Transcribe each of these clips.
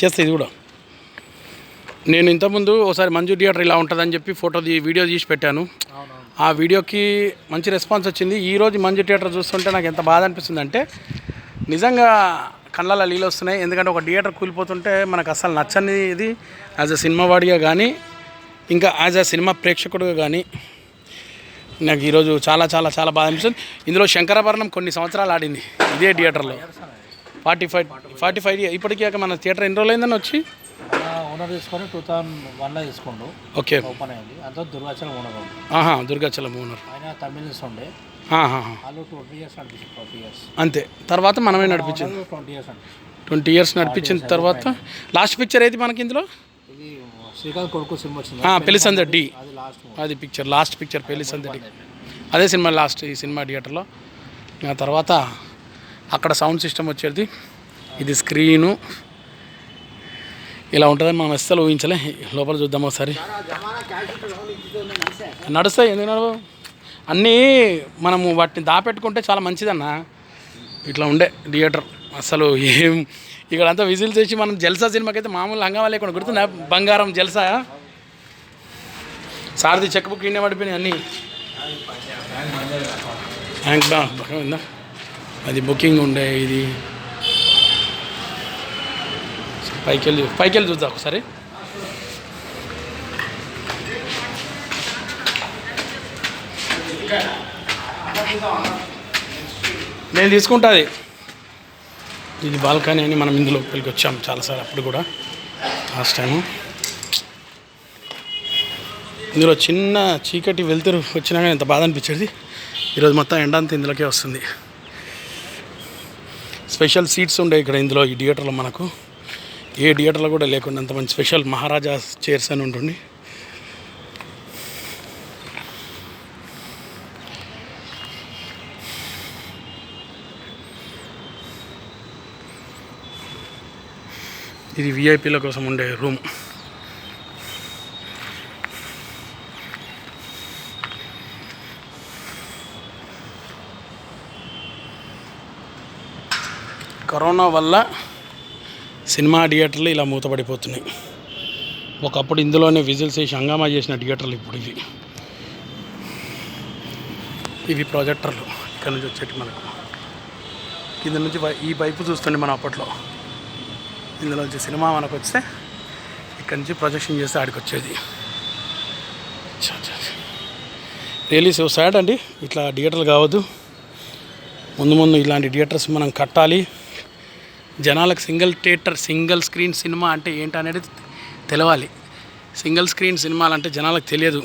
చేస్తా ఇది కూడా. నేను ఇంతకుముందు ఒకసారి మంజు థియేటర్ ఇలా ఉంటుందని చెప్పి ఫోటో తీ వీడియో తీసి పెట్టాను. ఆ వీడియోకి మంచి రెస్పాన్స్ వచ్చింది. ఈరోజు మంజు థియేటర్ చూస్తుంటే నాకు ఎంత బాధ అనిపిస్తుంది అంటే నిజంగా కళ్ళలో నీళ్ళు వస్తున్నాయి. ఎందుకంటే ఒక థియేటర్ కూలిపోతుంటే మనకు అసలు నచ్చని ఇది యాజ్ అ సినిమా వాడిగా కానీ ఇంకా యాజ్ అ సినిమా ప్రేక్షకుడుగా కానీ నాకు ఈరోజు చాలా చాలా చాలా బాధ అనిపిస్తుంది. ఇందులో శంకరాభరణం కొన్ని సంవత్సరాలు ఆడింది ఇదే థియేటర్లో. ఫార్టీ ఫైవ్ ఫార్టీ ఫైవ్ ఇప్పటికీ మన థియేటర్ ఎన్ని రోజులు అయిందని వచ్చి ఓనర్ తీసుకొని టూ థౌసండ్ వన్లో తీసుకోండు ఓకే. ఓపెన్ అయింది. అంతా దుర్గాచలం ఓనర్ ఆహా దుర్గాచలం ఓనర్. ఆయన తమిళన్స్ ఉండే. ఆహా వాళ్ళు ట్వంటీ ఇయర్స్ నడిపించారు ట్వంటీ ఇయర్స్. అంతే. తర్వాత మనమే నడిపించింది. ట్వంటీ ఇయర్స్ ట్వంటీ ఇయర్స్ నడిపించిన తర్వాత లాస్ట్ పిక్చర్ ఏది మనకి ఇందులో? ఇది శ్రీకాంత్ కొడుకు సినిమా వచ్చింది. పెళ్ళి సందడి. అది పిక్చర్ లాస్ట్ పిక్చర్ పెళ్ళి సందడి. అదే సినిమా లాస్ట్ ఈ సినిమా థియేటర్లో. ఆ తర్వాత అక్కడ సౌండ్ సిస్టమ్ వచ్చేది. ఇది స్క్రీను. ఇలా ఉంటుందని మనం అస్సలు ఊహించలే. లోపల చూద్దాం ఒకసారి. నడుస్తాయి. ఎందుకు నడవు అన్నీ మనము వాటిని దాపెట్టుకుంటే చాలా మంచిదన్న. ఇట్లా ఉండే థియేటర్. అసలు ఏం ఇక్కడ అంతా విజిల్ చేసి మనం జల్సా సినిమాకి అయితే మామూలు హంగామా లేకుండా గుర్తుందా? Bangaram Jalsa. Sarathi check book India పడిపోయినాయి అన్నీ. బ్యాంక్ బా అది బుకింగ్ ఉండే ఇది. పైకి వెళ్ళి పైకి వెళ్ళి చూద్దాం ఒకసారి. నేను తీసుకుంటా అది. ఇది బాల్కనీ అని మనం ఇందులో పెళ్ళికి వచ్చాము చాలాసార్లు అప్పుడు కూడా లాస్ట్ టైము ఇందులో చిన్న చీకటి వెలుతురు వచ్చినా కానీ ఎంత బాధ అనిపించేది? ఈరోజు మొత్తం ఎండ అంతా ఇందులోకే వస్తుంది. స్పెషల్ సీట్స్ ఉండే ఇక్కడ ఇందులో ఈ థియేటర్లో మనకు. ఏ థియేటర్లో కూడా లేకుండా అంత మంచి స్పెషల్ మహారాజా చైర్స్ అని ఉంటుంది. ఇది విఐపీల కోసం ఉండే రూమ్. కరోనా వల్ల సినిమా థియేటర్లు ఇలా మూతపడిపోతున్నాయి. ఒకప్పుడు ఇందులోనే విజిల్స్ వేసి హంగామా చేసిన థియేటర్లు ఇప్పుడు ఇవి. ఇవి ప్రాజెక్టర్లు ఇక్కడ నుంచి వచ్చేటి మనకు. కింద నుంచి పై- ఈ వైపు చూస్తుండే మనం అప్పట్లో. ఇందులో నుంచి సినిమా మనకు వస్తే ఇక్కడ నుంచి ప్రొజెక్షన్ చేస్తే ఆడికి వచ్చేది. రియలీ సో సాడ్ అండి. ఇట్లా థియేటర్లు కావద్దు. ముందు ముందు ఇలాంటి థియేటర్స్ మనం కట్టాలి. జనాలకు single theatre single screen cinema అంటే ఏంటి అనేది తెలవాలి. సింగిల్ స్క్రీన్ సినిమాలు అంటే జనాలకు తెలియదు.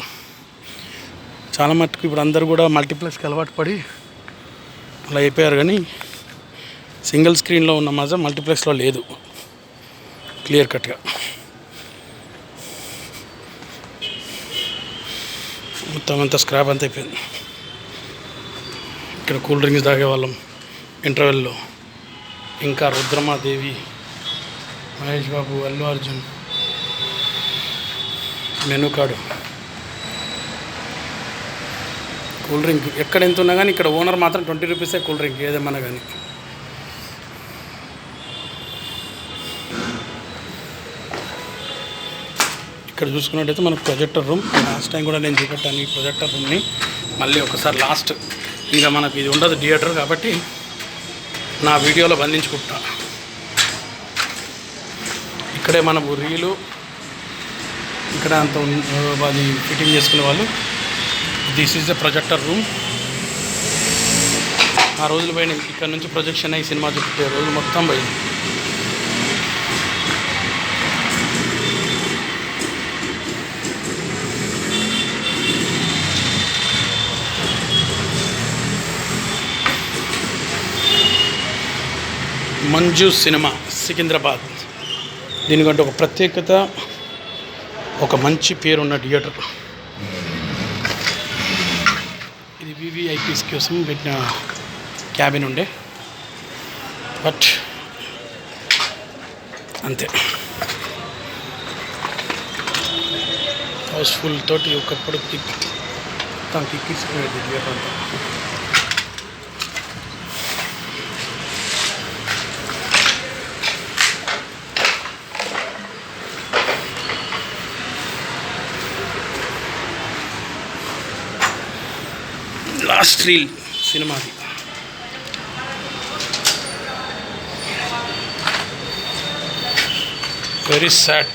చాలా మటుకు ఇప్పుడు అందరూ కూడా మల్టీప్లెక్స్కి అలవాటు పడి అలా అయిపోయారు కానీ సింగిల్ స్క్రీన్లో ఉన్న మజా మల్టీప్లెక్స్లో లేదు. క్లియర్ కట్గా. మొత్తం అంతా స్క్రాప్ అంతా అయిపోయింది. ఇక్కడ కూల్ డ్రింక్స్ తాగేవాళ్ళం ఇంటర్వెల్లో. ఇంకా Rudramadevi Mahesh Babu Allu Arjun menu card cool drink ఎక్కడ ఎంత ఉన్నా కానీ ఇక్కడ ఓనర్ మాత్రం ట్వంటీ రూపీసే కూల్ డ్రింక్ ఏదేమన్నా కానీ. ఇక్కడ చూసుకున్నట్టయితే మనకు ప్రొజెక్టర్ రూమ్. లాస్ట్ టైం కూడా నేను చూపెట్టాను ఈ ప్రొజెక్టర్ రూమ్ని. మళ్ళీ ఒకసారి లాస్ట్. ఇంకా మనకు ఇది ఉండదు థియేటర్ కాబట్టి నా వీడియోలో బంధించుకుంటా. ఇక్కడే మన రీలు ఇక్కడ అంత అది ఫిట్టింగ్ చేసుకునే వాళ్ళు. This is the projector room ఆ రోజులు పోయినాయి. ఇక్కడ నుంచి ప్రొజెక్షన్ అయ్యి సినిమా చూపించే రోజు మొత్తం పోయింది. మంజు సినిమా సికింద్రాబాద్. దీనికంటే ఒక ప్రత్యేకత ఒక మంచి పేరున్న థియేటర్. ఇది వివిఐపీస్ కోసం పెట్టిన క్యాబిన్ ఉండే. బట్ అంతే. హౌస్ఫుల్ తోటి ఒకప్పుడు కిక్ మొత్తం కిక్కిసిపోయేది థియేటర్ అంతా. లాస్ట్ రీల్ సినిమాది వెరీ సాడ్